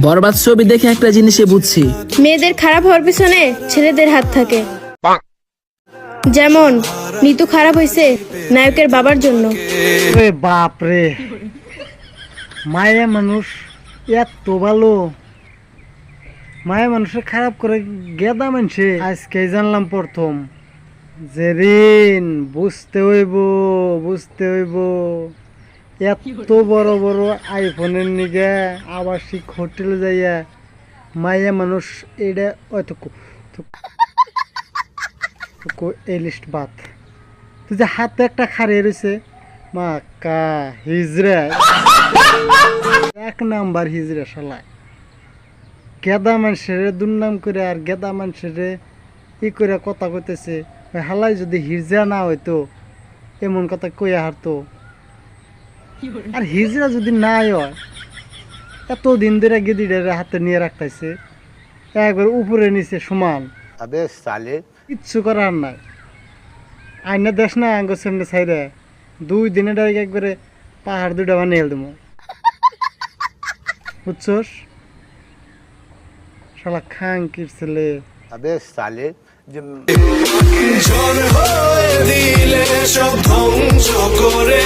বরবাদ ছবি দেখে একটা জিনিসে বুঝছি। মেয়েদের খারাপ হওয়ার পিছনে ছেলেদের হাত থাকে। যেমন নিতু খারাপ হয়েছে নায়কের বাবার জন্য। রে বাপ মায়া মানুষ এত ভালো। মায়া মানুষের খারাপ করে গেদা মানছে। আজকে জানলাম প্রথম। যে ঋণ বুঝতে হইব বুঝতে হইব। এত বড় বড় আইফোনের নিগে আবাসিক হোটেলে যাইয়া মায়া মানুষ এটা হয়তো এই লিস্ট বাদ। তুই যে হাতে একটা খারিয়ে রয়েছে মাকা হিজরা এক নাম্বার হিজরা শালায় গেদা মানুষের দুর্নাম করে আর গেদা মানুষের ই করে কথা কইতেছে। হালাই যদি হিজরা না হইতো, এমন কথা কইয়া হারতো। আর হিজরা যদি নাই হয় এত দিন ধরে গেদিডের হাতে নিয়ে রাখতেছে একবার উপরে নিচে সমান। কিচ্ছু করার নাই। আইনা দেশ না আঙ্গ সামনে সাইডে দুই দিনে ডাইরেক্ট একবারে পাহাড় দুটা বানিয়ে দেবো বুঝছোস? শালা খাং কিরছিলে আবে সালে হয়ে দিলে সব ধ্বংস করে